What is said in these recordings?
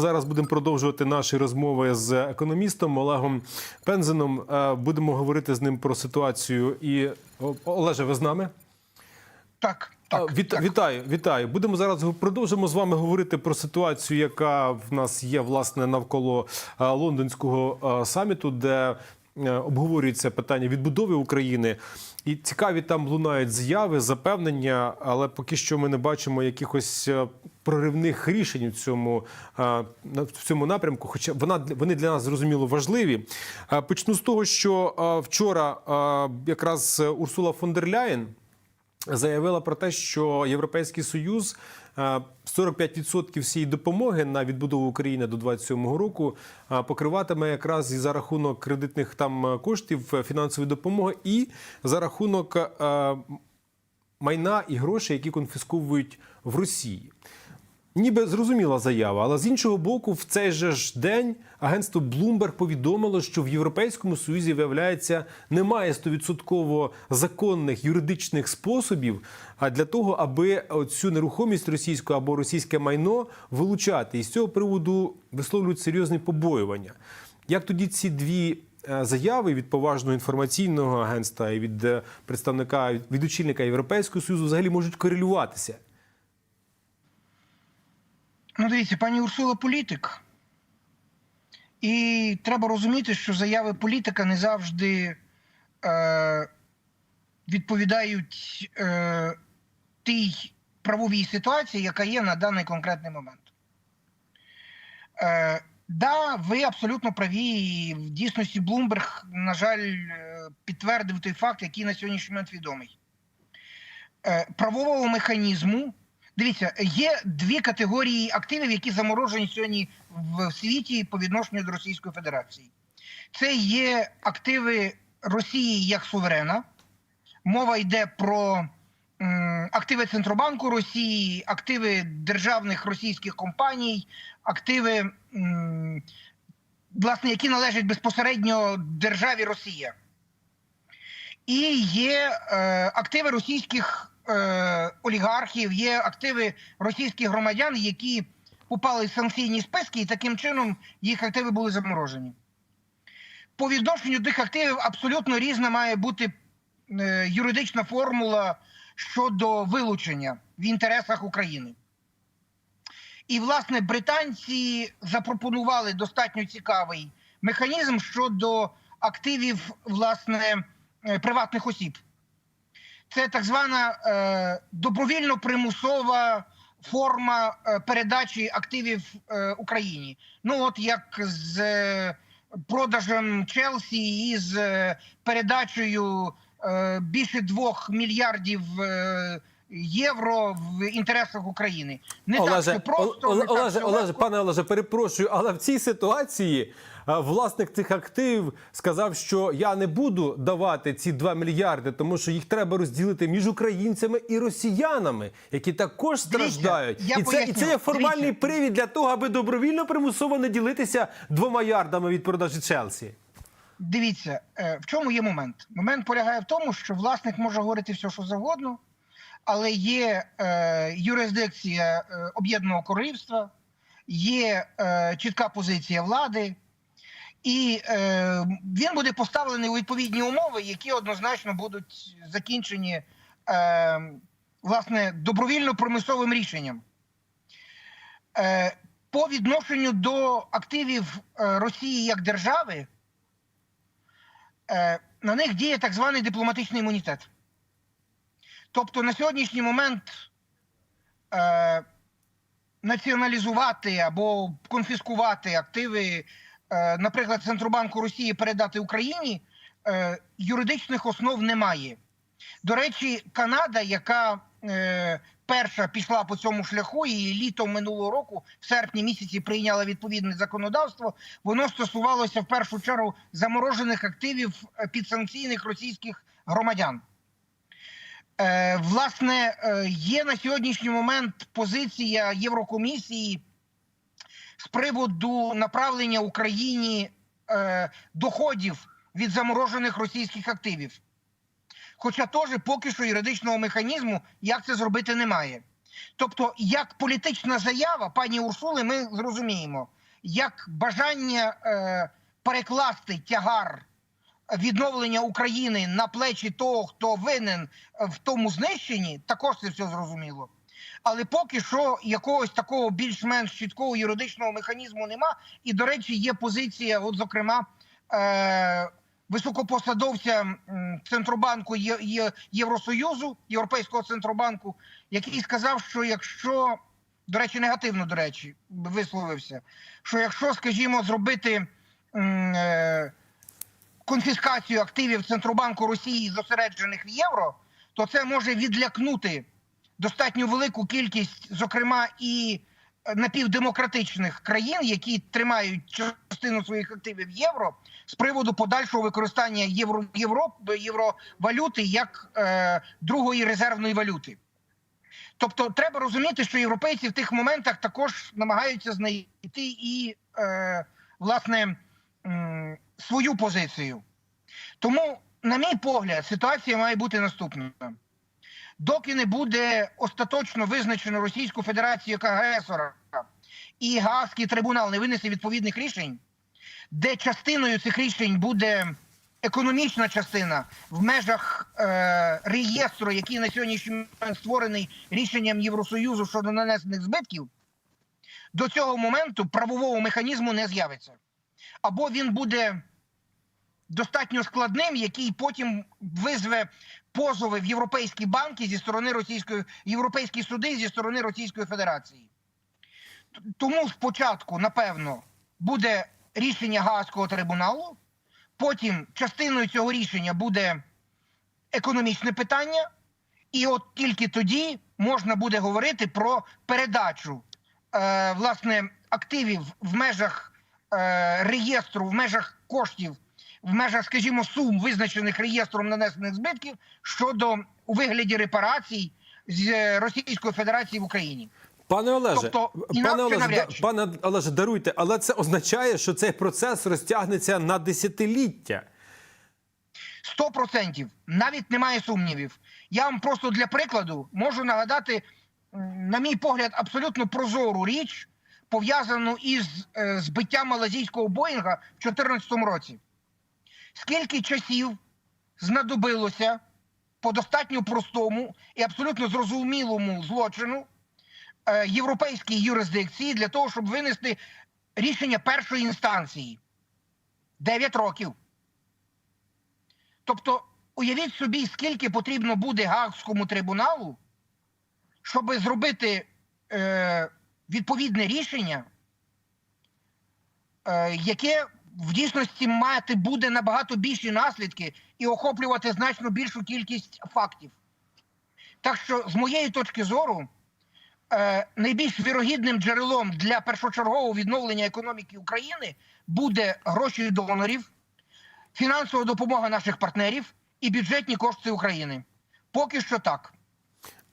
Зараз будемо продовжувати наші розмови з економістом Олегом Пензеном. Е, Будемо говорити з ним про ситуацію. І Олеже, ви з нами? Так, так, Віт- так. Вітаю, вітаю. Будемо зараз продовжимо з вами говорити про ситуацію, яка в нас є власне навколо е, лондонського е, саміту, де е, обговорюється питання відбудови України. І цікаві там лунають заяви, запевнення, але поки що ми не бачимо якихось е, проривних рішень у цьому, е, в цьому напрямку. Хоча вона вони для нас зрозуміло важливі. Е, Почну з того, що вчора якраз Урсула фон дер Ляєн заявила про те, що Європейський Союз е, 45% всієї допомоги на відбудову України до 2027 року е, покриватиме якраз і за рахунок кредитних там е, коштів е, фінансової допомоги, і за рахунок е, майна і грошей, які конфісковують в Росії. Ніби зрозуміла заява, але з іншого боку, в цей же ж день агентство Bloomberg повідомило, що в Європейському Союзі, виявляється, немає 100% законних юридичних способів для того, аби цю нерухомість російську або російське майно вилучати. І з цього приводу висловлюють серйозні побоювання. Як тоді ці дві е, заяви від поважного інформаційного агентства і від е, представника від очільника Європейського Союзу взагалі можуть корелюватися? Ну, дивіться, пані Урсула політик. І треба розуміти, що заяви політика не завжди е, відповідають е, тій правовій ситуації, яка є на даний конкретний момент. Е, да, ви абсолютно праві. І в дійсності Блумберг, на жаль, е, підтвердив той факт, який на сьогоднішній момент відомий. Е, правового механізму. Дивіться, є дві категорії активів, які заморожені сьогодні в світі по відношенню до Російської Федерації. Це є активи Росії як суверена. Мова йде про м, активи Центробанку Росії, активи державних російських компаній, активи, м, власне, які належать безпосередньо державі Росія. І є е, активи російських е, олігархів, є активи російських громадян, які попали в санкційні списки, і таким чином їх активи були заморожені. По відношенню тих активів абсолютно різна має бути е, юридична формула щодо вилучення в інтересах України. І, власне, британці запропонували достатньо цікавий механізм щодо активів, власне, е, приватних осіб. Це так звана е, добровільно-примусова форма е, передачі активів е, Україні. Ну, от як з е, продажем Челсі і з е, передачею е, більше двох мільярдів е, євро в інтересах України. Не так все просто. Олеже, не так Олеже, Олеже, пане Олеже, перепрошую, але в цій ситуації власник цих активів сказав, що я не буду давати ці 2 мільярди, тому що їх треба розділити між українцями і росіянами, які також страждають. я і, це, і це є формальний Дивіться. привід для того, аби добровільно примусово не ділитися двома ярдами від продажі Челсі. Дивіться, е, в чому є момент? Момент полягає в тому, що власник може говорити все, що завгодно, але є е, юрисдикція е, об'єднаного королівства, є е, чітка позиція влади, і е, він буде поставлений у відповідні умови, які однозначно будуть закінчені е, власне добровільно-примусовим рішенням. Е, по відношенню до активів е, Росії як держави, е, на них діє так званий дипломатичний імунітет. Тобто на сьогоднішній момент е, націоналізувати або конфіскувати активи, наприклад, Центробанку Росії передати Україні, е, юридичних основ немає. До речі, Канада, яка е, перша пішла по цьому шляху, і літом минулого року, в серпні місяці, прийняла відповідне законодавство. Воно стосувалося в першу чергу заморожених активів е, підсанкційних російських громадян. Е, власне, е, є на сьогоднішній момент позиція Єврокомісії з приводу направлення Україні е, доходів від заморожених російських активів. Хоча теж поки що юридичного механізму, як це зробити, немає. Тобто, як політична заява пані Урсули, ми зрозуміємо, як бажання е, перекласти тягар відновлення України на плечі того, хто винен в тому знищенні, також це все зрозуміло. Але поки що якогось такого більш-менш чіткого юридичного механізму нема. І, до речі, є позиція, от, зокрема, е, високопосадовця Центробанку Євросоюзу, Європейського центробанку, який сказав, що якщо, до речі, негативно, до речі, висловився, що якщо, скажімо, зробити е, конфіскацію активів Центробанку Росії, зосереджених в євро, то це може відлякнути достатньо велику кількість, зокрема, і е, напівдемократичних країн, які тримають частину своїх активів євро, з приводу подальшого використання євро, євро, євровалюти як е, другої резервної валюти. Тобто, треба розуміти, що європейці в тих моментах також намагаються знайти і е, власне м, свою позицію. Тому, на мій погляд, ситуація має бути наступною. Доки не буде остаточно визначено Російську Федерацію як агресора і Гаазький трибунал не винесе відповідних рішень, де частиною цих рішень буде економічна частина в межах е, реєстру, який на сьогоднішній момент створений рішенням Євросоюзу щодо нанесених збитків, до цього моменту правового механізму не з'явиться. Або він буде достатньо складним, який потім визве позови в європейські банки зі сторони Російської європейські суди зі сторони Російської Федерації. Тому спочатку, напевно, буде рішення Гаазького трибуналу, потім частиною цього рішення буде економічне питання, і от тільки тоді можна буде говорити про передачу е, власне активів в межах е, реєстру, в межах коштів, в межах, скажімо, сум, визначених реєстром нанесених збитків щодо у вигляді репарацій з е, Російської Федерації в Україні. Пане Олеже, Тобто, пане Олеже, да- пане Олеже, даруйте, але це означає, що цей процес розтягнеться на десятиліття. Сто процентів навіть немає сумнівів. Я вам просто для прикладу можу нагадати, на мій погляд, абсолютно прозору річ, пов'язану із е, збиттям малазійського Боїнга в 2014 році. Скільки часів знадобилося по достатньо простому і абсолютно зрозумілому злочину е, європейській юрисдикції для того, щоб винести рішення першої інстанції? 9 років. Тобто, уявіть собі, скільки потрібно буде Гаагському трибуналу, щоб зробити е, відповідне рішення, е, яке в дійсності мати буде набагато більші наслідки і охоплювати значно більшу кількість фактів. Так що, з моєї точки зору, е, найбільш вірогідним джерелом для першочергового відновлення економіки України буде гроші донорів, фінансова допомога наших партнерів і бюджетні кошти України. Поки що так.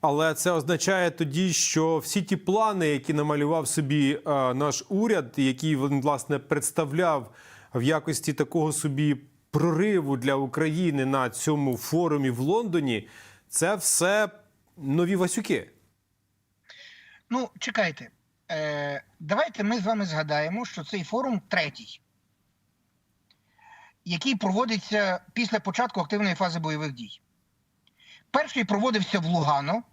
Але це означає тоді, що всі ті плани, які намалював собі е, наш уряд, які він власне представляв в якості такого собі прориву для України на цьому форумі в Лондоні, це все нові Васюки. Ну, чекайте. Е, давайте ми з вами згадаємо, що цей форум третій, який проводиться після початку активної фази бойових дій. Перший проводився в Лугано,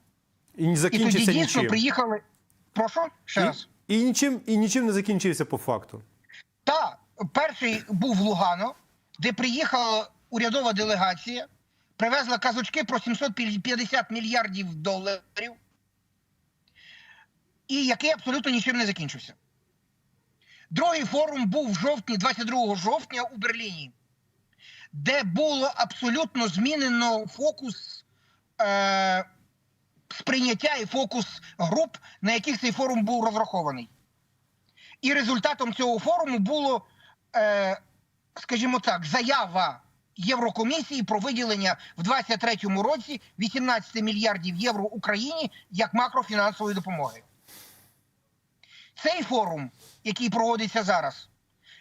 І не і тоді дійсно нічим. приїхали. Прошу ще раз. І, і нічим і нічим не закінчився по факту. Та перший був Лугано, де приїхала урядова делегація, привезла казочки про 750 мільярдів доларів, і який абсолютно нічим не закінчився. Другий форум був в жовтні, 22 жовтня у Берліні, де було абсолютно змінено фокус е, сприйняття і фокус груп, на яких цей форум був розрахований. І результатом цього форуму було, е, скажімо так, заява Єврокомісії про виділення в 2023 році 18 мільярдів євро Україні як макрофінансової допомоги. Цей форум, який проводиться зараз,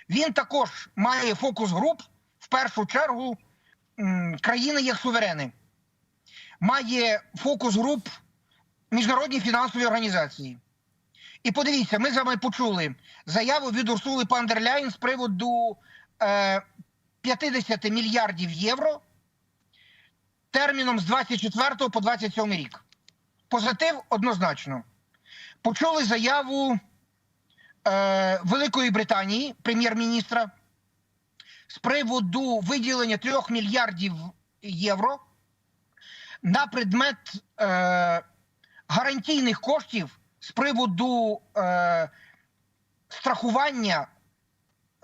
він також має фокус груп в першу чергу країни як суверени. Має фокус груп міжнародні фінансові організації. І подивіться, ми з вами почули заяву від Урсули Пандерляйн з приводу е, 50 мільярдів євро терміном з 24 по 27 рік. Позитив однозначно. Почули заяву е, Великої Британії, прем'єр-міністра, з приводу виділення 3 мільярдів євро на предмет е, гарантійних коштів з приводу е, страхування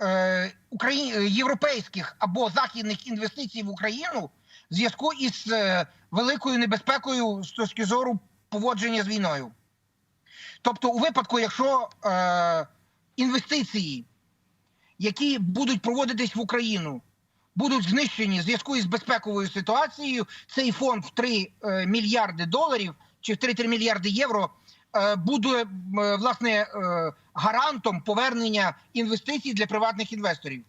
е, Украї... європейських або західних інвестицій в Україну в зв'язку із е, великою небезпекою з точки зору поводження з війною. Тобто, у випадку, якщо е, інвестиції, які будуть проводитись в Україну, будуть знищені в зв'язку із безпековою ситуацією, цей фонд в 3 е, мільярди доларів чи в 3-3 мільярди євро буде е, власне е, гарантом повернення інвестицій для приватних інвесторів.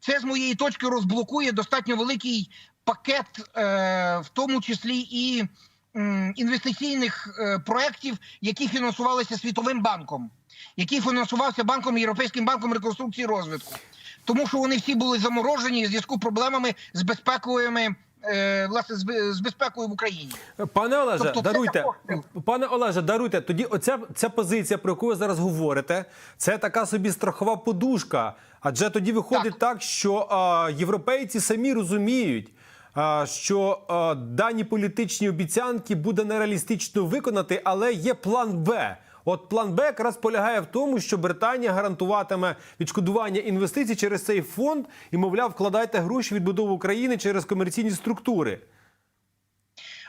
Це з моєї точки розблокує достатньо великий пакет, е, в тому числі і інвестиційних е, проєктів, які фінансувалися Світовим банком, які фінансувався банком Європейським банком реконструкції і розвитку. Тому що вони всі були заморожені в зв'язку з проблемами з безпековими е, власне з безпекою в Україні. Пане Олеже, Тобто даруйте. Пане Олеже, даруйте. Тоді оця ця позиція, про яку ви зараз говорите, це така собі страхова подушка. Адже тоді виходить так, що а, європейці самі розуміють. Що дані політичні обіцянки буде нереалістично виконати, але є план Б. От план Б якраз полягає в тому, що Британія гарантуватиме відшкодування інвестицій через цей фонд і, мовляв, вкладайте гроші в відбудову України через комерційні структури.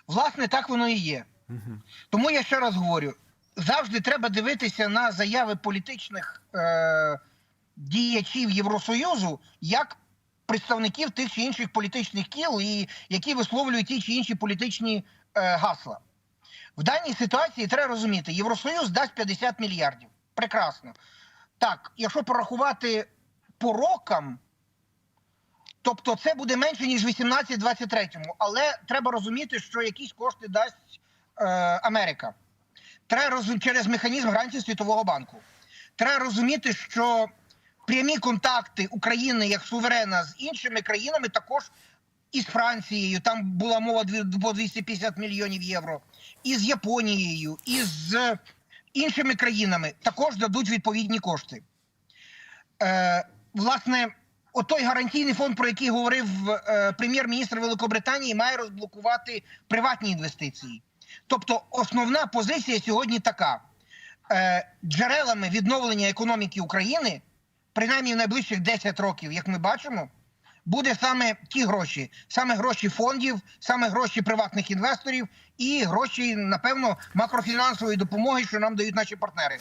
Власне, так воно і є. Тому я ще раз говорю: завжди треба дивитися на заяви політичних е, діячів Євросоюзу як представників тих чи інших політичних кіл, і які висловлюють ті чи інші політичні е, гасла. В даній ситуації треба розуміти, Євросоюз дасть 50 мільярдів. Прекрасно. Так, якщо порахувати по рокам, Тобто це буде менше ніж 18-23, але треба розуміти, що якісь кошти дасть е, Америка. Треба розум... через механізм гарантії Світового банку. Треба розуміти, що прямі контакти України як суверена з іншими країнами також і з Францією, там була мова по 250 мільйонів євро, і з Японією, і з іншими країнами також дадуть відповідні кошти. Е, власне, отой гарантійний фонд, про який говорив е, прем'єр-міністр Великобританії, має розблокувати приватні інвестиції. Тобто, основна позиція сьогодні така: е, джерелами відновлення економіки України, принаймні в найближчих 10 років, як ми бачимо, буде саме ті гроші, саме гроші фондів, саме гроші приватних інвесторів і гроші, напевно, макрофінансової допомоги, що нам дають наші партнери.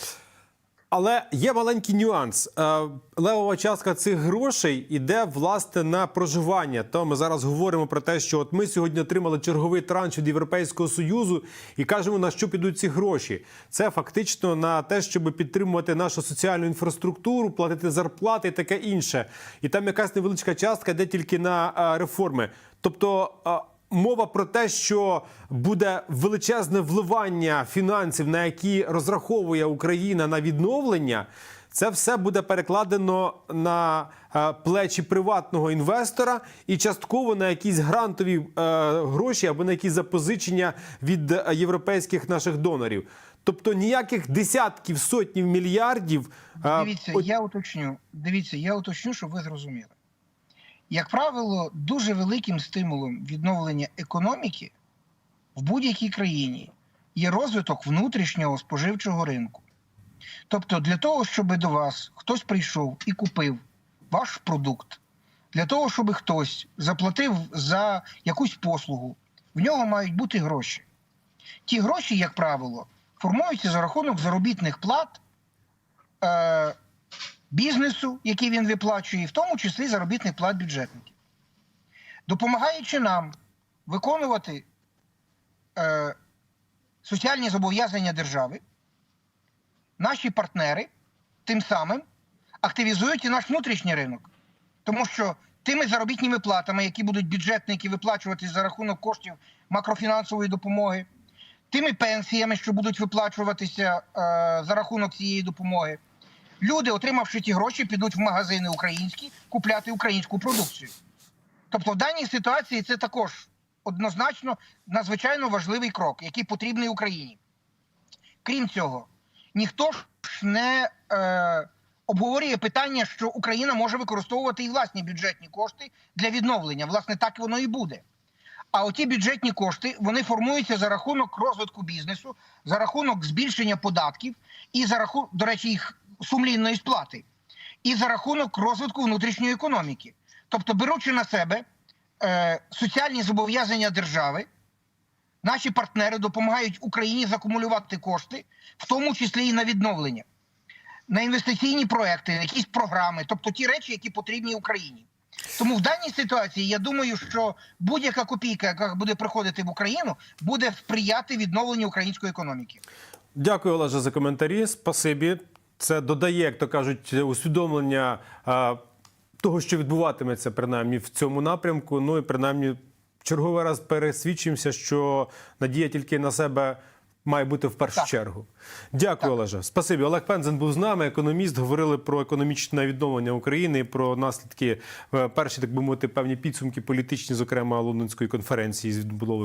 Але є маленький нюанс. Е, Левова частка цих грошей іде власне на проживання. То ми зараз говоримо про те, що от ми сьогодні отримали черговий транш від Європейського союзу і кажемо, на що підуть ці гроші. Це фактично на те, щоб підтримувати нашу соціальну інфраструктуру, платити зарплати і таке інше. І там якась невеличка частка йде тільки на е, реформи. Тобто. Мова про те, що буде величезне вливання фінансів, на які розраховує Україна на відновлення, це все буде перекладено на е, плечі приватного інвестора і частково на якісь грантові е, гроші або на якісь запозичення від е, європейських наших донорів. Тобто ніяких десятків сотнів мільярдів. Дивіться, я уточню. Дивіться, я уточню, щоб ви зрозуміли. Як правило, дуже великим стимулом відновлення економіки в будь-якій країні є розвиток внутрішнього споживчого ринку. Тобто, для того, щоб до вас хтось прийшов і купив ваш продукт, для того, щоб хтось заплатив за якусь послугу, в нього мають бути гроші. Ті гроші, як правило, формуються за рахунок заробітних плат. Е, бізнесу, який він виплачує, в тому числі заробітних плат бюджетників. Допомагаючи нам виконувати е, соціальні зобов'язання держави, наші партнери тим самим активізують і наш внутрішній ринок. Тому що тими заробітними платами, які будуть бюджетники виплачувати за рахунок коштів макрофінансової допомоги, тими пенсіями, що будуть виплачуватися е, за рахунок цієї допомоги. Люди, отримавши ті гроші, підуть в магазини українські купляти українську продукцію. Тобто, в даній ситуації це також однозначно надзвичайно важливий крок, який потрібний Україні. Крім цього, ніхто ж не е, обговорює питання, що Україна може використовувати і власні бюджетні кошти для відновлення. Власне, так воно і буде. А оті бюджетні кошти вони формуються за рахунок розвитку бізнесу, за рахунок збільшення податків і за рахунок, до речі, їх сумлінної сплати, і за рахунок розвитку внутрішньої економіки. Тобто, беручи на себе е, соціальні зобов'язання держави, наші партнери допомагають Україні закумулювати кошти, в тому числі і на відновлення, на інвестиційні проекти, на якісь програми, тобто ті речі, які потрібні Україні. Тому в даній ситуації я думаю, що будь-яка копійка, яка буде приходити в Україну, буде сприяти відновленню української економіки. Дякую, Олеже, за коментарі. Спасибі. Це додає, як то кажуть, усвідомлення того, що відбуватиметься принаймні в цьому напрямку. Ну і принаймні черговий раз пересвідчимося, що надія тільки на себе. Має бути в першу Так. чергу. Дякую, Так. Олеже. Спасибі. Олег Пензен був з нами, економіст. Говорили про економічне відновлення України, про наслідки е, перші, так би мовити, певні підсумки політичні, зокрема лондонської конференції з відбудови